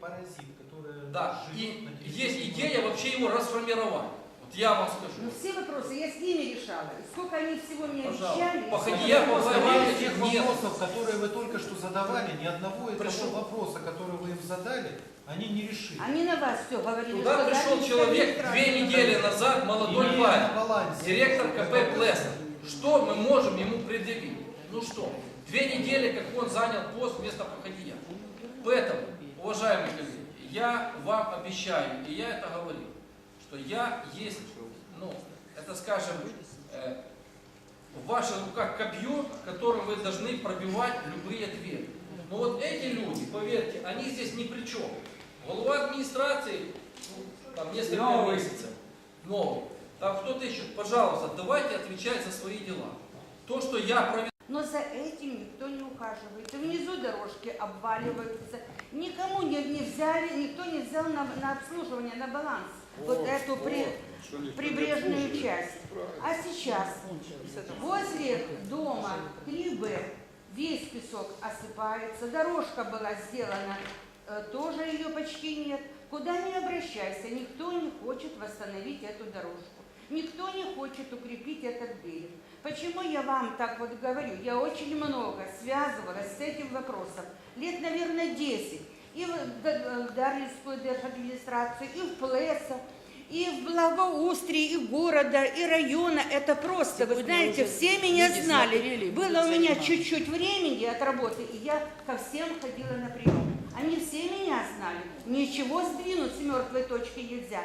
паразит, который Да, живет и есть идея вообще его расформировать. Вот я вам скажу. Ну все вопросы я с ними решала. И сколько они всего мне Пожалуйста. обещали. Походи, я Из тех вопросов, которые вы только что задавали, ни одного и Пришел. того вопроса, который вы им задали, они не решили. Они на вас все говорили. Туда что пришел человек две недели назад, молодой парень, директор КП Плеса. Что мы можем ему предъявить? Ну что, две недели, как он занял пост вместо Пахадия. Поэтому, я вам обещаю, и я это говорил, что я есть, ну, это скажем, э, в ваших руках копье, которым вы должны пробивать любые двери. Но вот эти люди, поверьте, они здесь ни при чем. Голова администрации, ну, там несколько Новый. месяцев, новый. Там кто-то еще, пожалуйста, давайте отвечать за свои дела. То, что я провел, Но за этим никто не ухаживает. И внизу дорожки обваливаются. Никому не, не взяли, никто не взял на, на обслуживание, на баланс. Вот эту при- прибрежную часть. А сейчас возле дома 3Б весь песок осыпается, дорожка была сделана, э, тоже ее почти нет. Куда ни обращайся, никто не хочет восстановить эту дорожку. Никто не хочет укрепить этот берег. Почему я вам так вот говорю? Я очень много связывалась с этим вопросом. Лет, наверное, 10. И в Д- в Дарьинскую держадминистрацию, и в Плесо, и в Благоустрии, и города, и района. Это просто, вы знаете, все меня знали. Было у меня чуть-чуть времени от работы, и я ко всем ходила на прием. Они все меня знали. Ничего сдвинуть с мертвой точки нельзя.